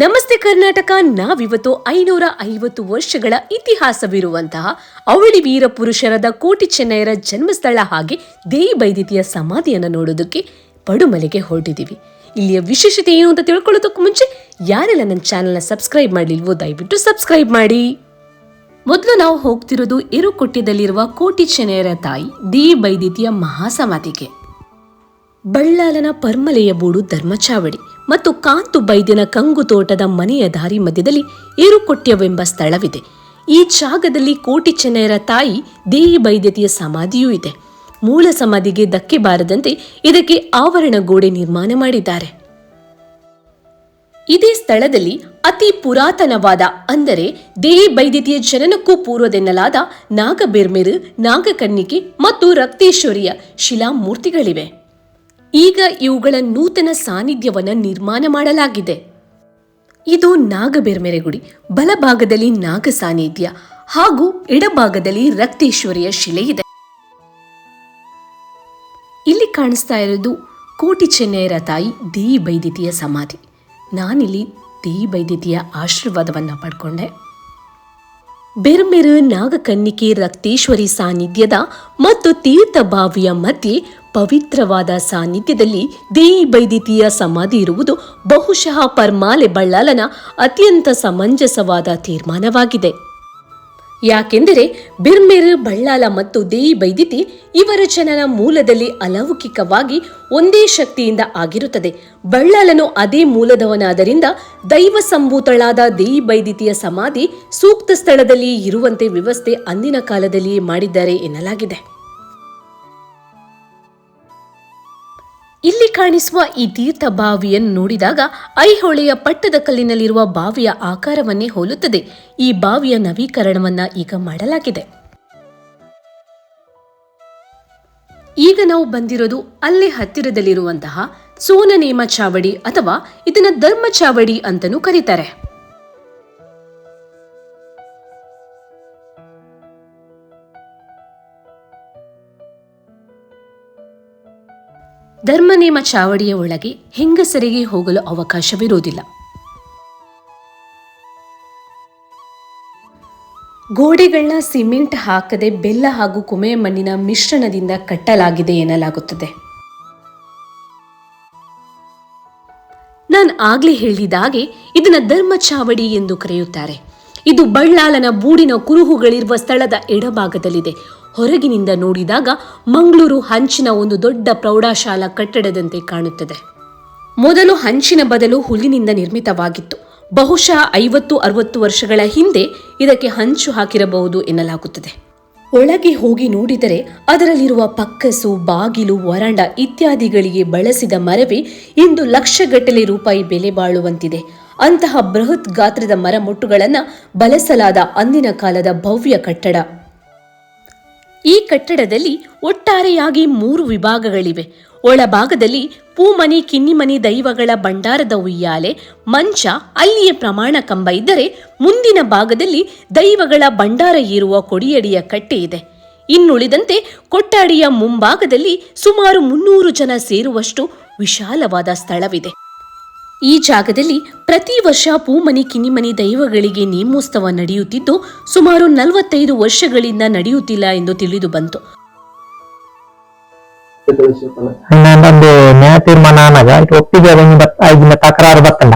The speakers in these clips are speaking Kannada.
ನಮಸ್ತೆ ಕರ್ನಾಟಕ. ನಾವಿವತ್ತು ಐನೂರ ಐವತ್ತು ವರ್ಷಗಳ ಇತಿಹಾಸವಿರುವಂತಹ ಅವಳಿ ವೀರ ಪುರುಷರದ ಕೋಟಿ ಚೆನ್ನಯ್ಯರ ಜನ್ಮಸ್ಥಳ ಹಾಗೆ ದೇವಿ ಬೈದಿತಿಯ ಸಮಾಧಿಯನ್ನು ನೋಡೋದಕ್ಕೆ ಪಡುಮಲೆಗೆ ಹೊರಟಿದ್ದೀವಿ. ಇಲ್ಲಿಯ ವಿಶೇಷತೆ ಏನು ಅಂತ ತಿಳ್ಕೊಳ್ಳೋದಕ್ಕೂ ಮುಂಚೆ ಯಾರೆಲ್ಲ ನನ್ನ ಚಾನೆಲ್ನ ಸಬ್ಸ್ಕ್ರೈಬ್ ಮಾಡಲಿಲ್ವೋ ದಯವಿಟ್ಟು ಸಬ್ಸ್ಕ್ರೈಬ್ ಮಾಡಿ. ಮೊದಲು ನಾವು ಹೋಗ್ತಿರೋದು ಇರುಕೊಟ್ಟಿದಲ್ಲಿರುವ ಕೋಟಿ ಚೆನ್ನೈರ ತಾಯಿ ದೇವಿ ಬೈದಿತಿಯ ಮಹಾಸಮಾಧಿಗೆ. ಬಳ್ಳಾಲನ ಪರ್ಮಲೆಯ ಬೂಡು ಧರ್ಮಚಾವಡಿ. ಮತ್ತು ಕಾಂತು ಬೈದಿನ ಕಂಗು ತೋಟದ ಮನೆಯ ದಾರಿ ಮಧ್ಯದಲ್ಲಿ ಏರುಕೊಟ್ಯವೆಂಬ ಸ್ಥಳವಿದೆ. ಈ ಜಾಗದಲ್ಲಿ ಕೋಟಿ ಚೆನ್ನೈರ ತಾಯಿ ದೇಹಿ ಬೈದ್ಯತೆಯ ಸಮಾಧಿಯೂ ಇದೆ. ಮೂಲ ಸಮಾಧಿಗೆ ಧಕ್ಕೆ ಬಾರದಂತೆ ಇದಕ್ಕೆ ಆವರಣ ಗೋಡೆ ನಿರ್ಮಾಣ ಮಾಡಿದ್ದಾರೆ. ಇದೇ ಸ್ಥಳದಲ್ಲಿ ಅತಿ ಪುರಾತನವಾದ, ಅಂದರೆ ದೇಹಿ ಬೈದ್ಯತೆಯ ಜನನಕ್ಕೂ ಪೂರ್ವದೆನ್ನಲಾದ ನಾಗಬೆರ್ಮೆರು, ನಾಗಕನ್ನಿಕೆ ಮತ್ತು ರಕ್ತೇಶ್ವರಿಯ ಶಿಲಾಮೂರ್ತಿಗಳಿವೆ. ಈಗ ಇವುಗಳ ನೂತನ ಸಾನ್ನಿಧ್ಯವನ್ನು ನಿರ್ಮಾಣ ಮಾಡಲಾಗಿದೆ. ಇದು ನಾಗಬೆರ್ಮೆರೆ ಗುಡಿ ಬಲಭಾಗದಲ್ಲಿ ನಾಗ ಸಾನ್ನಿಧ್ಯ ಹಾಗೂ ಎಡಭಾಗದಲ್ಲಿ ರಕ್ತೇಶ್ವರಿಯ ಶಿಲೆ ಇದೆ. ಇಲ್ಲಿ ಕಾಣಿಸ್ತಾ ಇರೋದು ಕೋಟಿ ಚೆನ್ನೈರ ತಾಯಿ ದೇವಿ ಬೈದಿತಿಯ ಸಮಾಧಿ. ನಾನಿಲ್ಲಿ ದೇವಿ ಬೈದಿತಿಯ ಆಶೀರ್ವಾದವನ್ನು ಪಡ್ಕೊಂಡೆ. ಬೆರ್ಮೆರು ನಾಗಕನ್ನಿಕೆ ರಕ್ತೇಶ್ವರಿ ಸಾನ್ನಿಧ್ಯದ ಮತ್ತು ತೀರ್ಥಭಾವಿಯ ಮಧ್ಯೆ ಪವಿತ್ರವಾದ ಸಾನ್ನಿಧ್ಯದಲ್ಲಿ ದೇವಿ ಬೈದಿತಿಯ ಸಮಾಧಿ ಇರುವುದು ಬಹುಶಃ ಪರ್ಮಾಲೆ ಬಳ್ಳಾಲನ ಅತ್ಯಂತ ಸಮಂಜಸವಾದ ತೀರ್ಮಾನವಾಗಿದೆ. ಯಾಕೆಂದರೆ ಬಿರ್ಮೆರ್, ಬಳ್ಳಾಲ ಮತ್ತು ದೇವಿ ಬೈದಿತಿ ಇವರ ಜನನ ಮೂಲದಲ್ಲಿ ಅಲೌಕಿಕವಾಗಿ ಒಂದೇ ಶಕ್ತಿಯಿಂದ ಆಗಿರುತ್ತದೆ. ಬಳ್ಳಾಲನು ಅದೇ ಮೂಲದವನಾದ್ದರಿಂದ ದೈವ ಸಂಭೂತಳಾದ ದೇವಿ ಬೈದಿತಿಯ ಸಮಾಧಿ ಸೂಕ್ತ ಸ್ಥಳದಲ್ಲಿ ಇರುವಂತೆ ವ್ಯವಸ್ಥೆ ಅಂದಿನ ಕಾಲದಲ್ಲಿಯೇ ಮಾಡಿದ್ದಾರೆ ಎನ್ನಲಾಗಿದೆ. ಇಲ್ಲಿ ಕಾಣಿಸುವ ಈ ತೀರ್ಥ ಬಾವಿಯನ್ನು ನೋಡಿದಾಗ ಐಹೊಳೆಯ ಪಟ್ಟದ ಕಲ್ಲಿನಲ್ಲಿರುವ ಬಾವಿಯ ಆಕಾರವನ್ನೇ ಹೋಲುತ್ತದೆ. ಈ ಬಾವಿಯ ನವೀಕರಣವನ್ನ ಈಗ ಮಾಡಲಾಗಿದೆ. ಈಗ ನಾವು ಬಂದಿರೋದು ಅಲ್ಲೇ ಹತ್ತಿರದಲ್ಲಿರುವಂತಹ ಸೋನನೇಮ ಚಾವಡಿ ಅಥವಾ ಇದನ್ನ ಧರ್ಮ ಚಾವಡಿ ಅಂತಲೂ ಕರೀತಾರೆ. ಧರ್ಮನೇಮ ಚಾವಡಿಯ ಒಳಗೆ ಹೆಂಗಸರಿಗೆ ಹೋಗಲು ಅವಕಾಶವಿರುವುದಿಲ್ಲ. ಗೋಡೆಗಳನ್ನ ಸಿಮೆಂಟ್ ಹಾಕದೆ ಬೆಲ್ಲ ಹಾಗೂ ಕುಮೆ ಮಣ್ಣಿನ ಮಿಶ್ರಣದಿಂದ ಕಟ್ಟಲಾಗಿದೆ ಎನ್ನಲಾಗುತ್ತದೆ. ನಾನು ಆಗ್ಲೇ ಹೇಳಿದಾಗೆ ಇದನ್ನ ಧರ್ಮ ಚಾವಡಿ ಎಂದು ಕರೆಯುತ್ತಾರೆ. ಇದು ಬಳ್ಳಾಲನ ಬೂಡಿನ ಕುರುಹುಗಳಿರುವ ಸ್ಥಳದ ಎಡಭಾಗದಲ್ಲಿದೆ. ಹೊರಗಿನಿಂದ ನೋಡಿದಾಗ ಮಂಗಳೂರು ಹಂಚಿನ ಒಂದು ದೊಡ್ಡ ಪ್ರೌಢಶಾಲಾ ಕಟ್ಟಡದಂತೆ ಕಾಣುತ್ತದೆ. ಮೊದಲು ಹಂಚಿನ ಬದಲು ಹುಲ್ಲಿನಿಂದ ನಿರ್ಮಿತವಾಗಿತ್ತು. ಬಹುಶಃ ಐವತ್ತು, ಅರವತ್ತು ವರ್ಷಗಳ ಹಿಂದೆ ಇದಕ್ಕೆ ಹಂಚು ಹಾಕಿರಬಹುದು ಎನ್ನಲಾಗುತ್ತದೆ. ಒಳಗೆ ಹೋಗಿ ನೋಡಿದರೆ ಅದರಲ್ಲಿರುವ ಪಕ್ಕಸು, ಬಾಗಿಲು, ವರಂಡ ಇತ್ಯಾದಿಗಳಿಗೆ ಬಳಸಿದ ಮರವೇ ಇಂದು ಲಕ್ಷಗಟ್ಟಲೆ ರೂಪಾಯಿ ಬೆಲೆ ಬಾಳುವಂತಿದೆ. ಅಂತಹ ಬೃಹತ್ ಗಾತ್ರದ ಮರಮೊಟ್ಟುಗಳನ್ನು ಬಳಸಲಾದ ಅಂದಿನ ಕಾಲದ ಭವ್ಯ ಕಟ್ಟಡ. ಈ ಕಟ್ಟಡದಲ್ಲಿ ಒಟ್ಟಾರೆಯಾಗಿ ಮೂರು ವಿಭಾಗಗಳಿವೆ. ಒಳಭಾಗದಲ್ಲಿ ಪೂಮನಿ ಕಿನ್ನಿಮನಿ ದೈವಗಳ ಭಂಡಾರದ ಉಯ್ಯಾಲೆ, ಮಂಚ, ಅಲ್ಲಿಯ ಪ್ರಮಾಣ ಕಂಬ ಇದ್ದರೆ ಮುಂದಿನ ಭಾಗದಲ್ಲಿ ದೈವಗಳ ಭಂಡಾರ ಇರುವ ಕೊಡಿಯಡಿಯ ಕಟ್ಟೆ ಇದೆ. ಇನ್ನುಳಿದಂತೆ ಕೊಟ್ಟಾಡಿಯ ಮುಂಭಾಗದಲ್ಲಿ ಸುಮಾರು ಮುನ್ನೂರು ಜನ ಸೇರುವಷ್ಟು ವಿಶಾಲವಾದ ಸ್ಥಳವಿದೆ. ಈ ಜಾಗದಲ್ಲಿ ಪ್ರತಿ ವರ್ಷ ಪೂಮನಿ ಕಿನಿಮನಿ ದೈವಗಳಿಗೆ ನೇಮೋತ್ಸವ ನಡೆಯುತ್ತಿದ್ದು ಸುಮಾರು ನಲವತ್ತೈದು ವರ್ಷಗಳಿಂದ ನಡೆಯುತ್ತಿಲ್ಲ ಎಂದು ತಿಳಿದು ಬಂತು. ಇನ್ನೊಂದೊಂದು ನ್ಯಾಯ ತೀರ್ಮಾನ ಆನಾಗ ಒಪ್ಪಿಗೆ ಬತ್ ಐದಿನ ತಕರಾರು ಬತ್ತಂಡ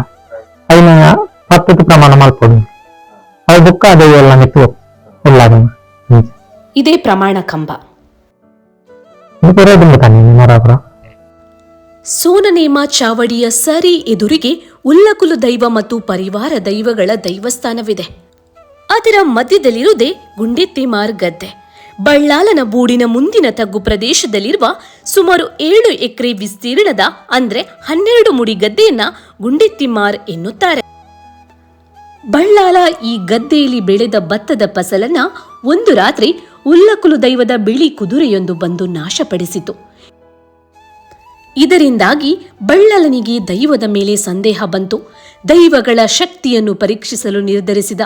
ಐನ ಪತ್ತದ ಪ್ರಮಾಣ ಮಲ್ಪೊಡು ಅದು ದುಃಖ ಅದು ಎಲ್ಲ ಉಳ್ಳಾಗ ಇದೇ ಪ್ರಮಾಣ ಕಂಬ. ಇದು ಪುರೋದು ತಾನೆ ಮರಾಪುರ ಸೋನನೇಮ ಚಾವಡಿಯ ಸರಿ ಎದುರಿಗೆ ಉಲ್ಲಕುಲು ದೈವ ಮತ್ತು ಪರಿವಾರ ದೈವಗಳ ದೈವಸ್ಥಾನವಿದೆ. ಅದರ ಮಧ್ಯದಲ್ಲಿರುವುದೇ ಗುಂಡೆತ್ತಿಮಾರ್ ಗದ್ದೆ ಬಳ್ಳಾಲನ ಬೂಡಿನ ಮುಂದಿನ ತಗ್ಗು ಪ್ರದೇಶದಲ್ಲಿರುವ ಸುಮಾರು ಏಳು ಎಕರೆ ವಿಸ್ತೀರ್ಣದ, ಅಂದ್ರೆ ಹನ್ನೆರಡು ಮುಡಿ ಗದ್ದೆಯನ್ನ ಗುಂಡೆತ್ತಿಮಾರ್ ಎನ್ನುತ್ತಾರೆ. ಬಳ್ಳಾಲ ಈ ಗದ್ದೆಯಲ್ಲಿ ಬೆಳೆದ ಭತ್ತದ ಫಸಲನ್ನ ಒಂದು ರಾತ್ರಿ ಉಲ್ಲಕುಲು ದೈವದ ಬಿಳಿ ಕುದುರೆಯೊಂದು ಬಂದು ನಾಶಪಡಿಸಿತು. ಇದರಿಂದಾಗಿ ಬಳ್ಳಲನಿಗೆ ದೈವದ ಮೇಲೆ ಸಂದೇಹ ಬಂತು. ದೈವಗಳ ಶಕ್ತಿಯನ್ನು ಪರೀಕ್ಷಿಸಲು ನಿರ್ಧರಿಸಿದ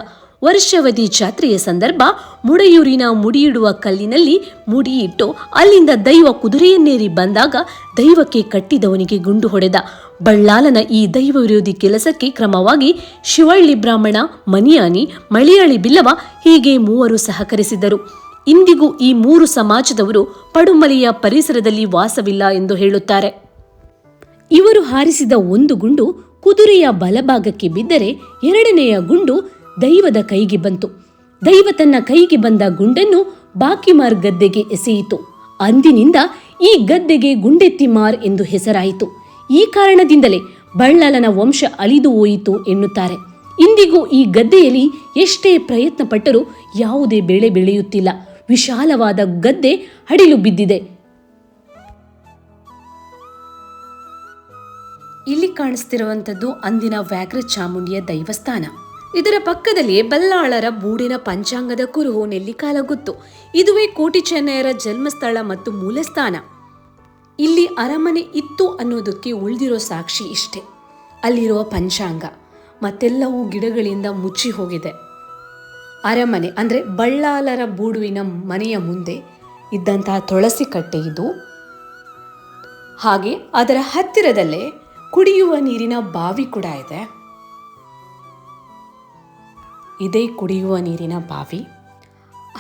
ವರ್ಷವಧಿ ಜಾತ್ರೆಯ ಸಂದರ್ಭ ಮುಡೆಯೂರಿನ ಮುಡಿಯಿಡುವ ಕಲ್ಲಿನಲ್ಲಿ ಮುಡಿಯಿಟ್ಟು ಅಲ್ಲಿಂದ ದೈವ ಕುದುರೆಯನ್ನೇರಿ ಬಂದಾಗ ದೈವಕ್ಕೆ ಕಟ್ಟಿದವನಿಗೆ ಗುಂಡು ಹೊಡೆದ. ಬಳ್ಳಾಲನ ಈ ದೈವ ವಿರೋಧಿ ಕೆಲಸಕ್ಕೆ ಕ್ರಮವಾಗಿ ಶಿವಳ್ಳಿ ಬ್ರಾಹ್ಮಣ, ಮನಿಯಾನಿ, ಮಳಿಯಾಳಿ ಬಿಲ್ಲವ ಹೀಗೆ ಮೂವರು ಸಹಕರಿಸಿದರು. ಇಂದಿಗೂ ಈ ಮೂರು ಸಮಾಜದವರು ಪಡುಮಲೆಯ ಪರಿಸರದಲ್ಲಿ ವಾಸವಿಲ್ಲ ಎಂದು ಹೇಳುತ್ತಾರೆ. ಇವರು ಹಾರಿಸಿದ ಒಂದು ಗುಂಡು ಕುದುರೆಯ ಬಲಭಾಗಕ್ಕೆ ಬಿದ್ದರೆ ಎರಡನೆಯ ಗುಂಡು ದೈವದ ಕೈಗೆ ಬಂತು. ದೈವ ತನ್ನ ಕೈಗೆ ಬಂದ ಗುಂಡನ್ನು ಬಾಕಿಮಾರ್ ಗದ್ದೆಗೆ ಎಸೆಯಿತು. ಅಂದಿನಿಂದ ಈ ಗದ್ದೆಗೆ ಗುಂಡೆತ್ತಿಮಾರ್ ಎಂದು ಹೆಸರಾಯಿತು. ಈ ಕಾರಣದಿಂದಲೇ ಬಳ್ಳಾಲನ ವಂಶ ಅಳಿದು ಹೋಯಿತು ಎನ್ನುತ್ತಾರೆ. ಇಂದಿಗೂ ಈ ಗದ್ದೆಯಲ್ಲಿ ಎಷ್ಟೇ ಪ್ರಯತ್ನ ಪಟ್ಟರೂ ಯಾವುದೇ ಬೆಳೆ ಬೆಳೆಯುತ್ತಿಲ್ಲ. ವಿಶಾಲವಾದ ಗದ್ದೆ ಹಡಿಲು ಬಿದ್ದಿದೆ. ಇಲ್ಲಿ ಕಾಣಿಸ್ತಿರುವಂಥದ್ದು ಅಂದಿನ ವ್ಯಾಘ್ರ ಚಾಮುಂಡಿಯ ದೈವಸ್ಥಾನ. ಇದರ ಪಕ್ಕದಲ್ಲಿಯೇ ಬಲ್ಲಾಳರ ಬೂಡಿನ ಪಂಚಾಂಗದ ಕುರುಹು ನೆಲ್ಲಿಕಾಲಗುತ್ತು. ಇದುವೇ ಕೋಟಿ ಚೆನ್ನಯರ ಜನ್ಮಸ್ಥಳ ಮತ್ತು ಮೂಲಸ್ಥಾನ. ಇಲ್ಲಿ ಅರಮನೆ ಇತ್ತು ಅನ್ನೋದಕ್ಕೆ ಉಳಿದಿರೋ ಸಾಕ್ಷಿ ಇಷ್ಟೆ. ಅಲ್ಲಿರುವ ಪಂಚಾಂಗ. ಮತ್ತೆಲ್ಲವೂ ಗಿಡಗಳಿಂದ ಮುಚ್ಚಿ ಹೋಗಿದೆ. ಅರಮನೆ, ಅಂದರೆ ಬಳ್ಳಾಲರ ಬೂಡುವಿನ ಮನೆಯ ಮುಂದೆ ಇದ್ದಂತಹ ತುಳಸಿ ಕಟ್ಟೆ ಇದು. ಹಾಗೆ ಅದರ ಹತ್ತಿರದಲ್ಲೇ ಕುಡಿಯುವ ನೀರಿನ ಬಾವಿ ಕೂಡ ಇದೆ. ಇದೇ ಕುಡಿಯುವ ನೀರಿನ ಬಾವಿ.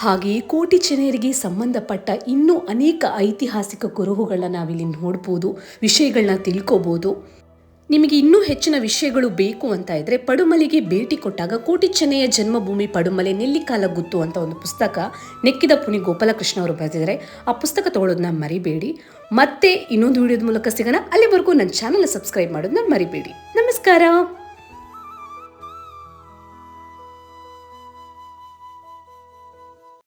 ಹಾಗೆಯೇ ಕೋಟಿ ಚೆನ್ನೈರಿಗೆ ಸಂಬಂಧಪಟ್ಟ ಇನ್ನೂ ಅನೇಕ ಐತಿಹಾಸಿಕ ಕುರುಹುಗಳನ್ನ ನಾವಿಲ್ಲಿ ನೋಡ್ಬೋದು, ವಿಷಯಗಳನ್ನ ತಿಳ್ಕೊಬೋದು. ನಿಮಗೆ ಇನ್ನೂ ಹೆಚ್ಚಿನ ವಿಷಯಗಳು ಬೇಕು ಅಂತ ಇದ್ರೆ ಪಡುಮಲೆಗೆ ಭೇಟಿ ಕೊಟ್ಟಾಗ ಕೋಟಿ ಚೆನ್ನಯ್ಯ ಜನ್ಮಭೂಮಿ ಪಡುಮಲೆ ನೆಲ್ಲಿಕಾಲಗುತ್ತು ಅಂತ ಒಂದು ಪುಸ್ತಕ ನೆಕ್ಕಿದ ಪುನಿ ಗೋಪಾಲಕೃಷ್ಣ ಅವರು ಬರೆದಿದ್ದಾರೆ. ಆ ಪುಸ್ತಕ ತಗೊಳ್ಳೋದನ್ನ ಮರಿಬೇಡಿ. ಮತ್ತೆ ಇನ್ನೊಂದು ವಿಡಿಯೋದ ಮೂಲಕ ಸಿಗೋಣ. ಅಲ್ಲಿವರೆಗೂ ನನ್ನ ಚಾನಲ್ ಸಬ್ಸ್ಕ್ರೈಬ್ ಮಾಡೋದನ್ನ ಮರಿಬೇಡಿ. ನಮಸ್ಕಾರ.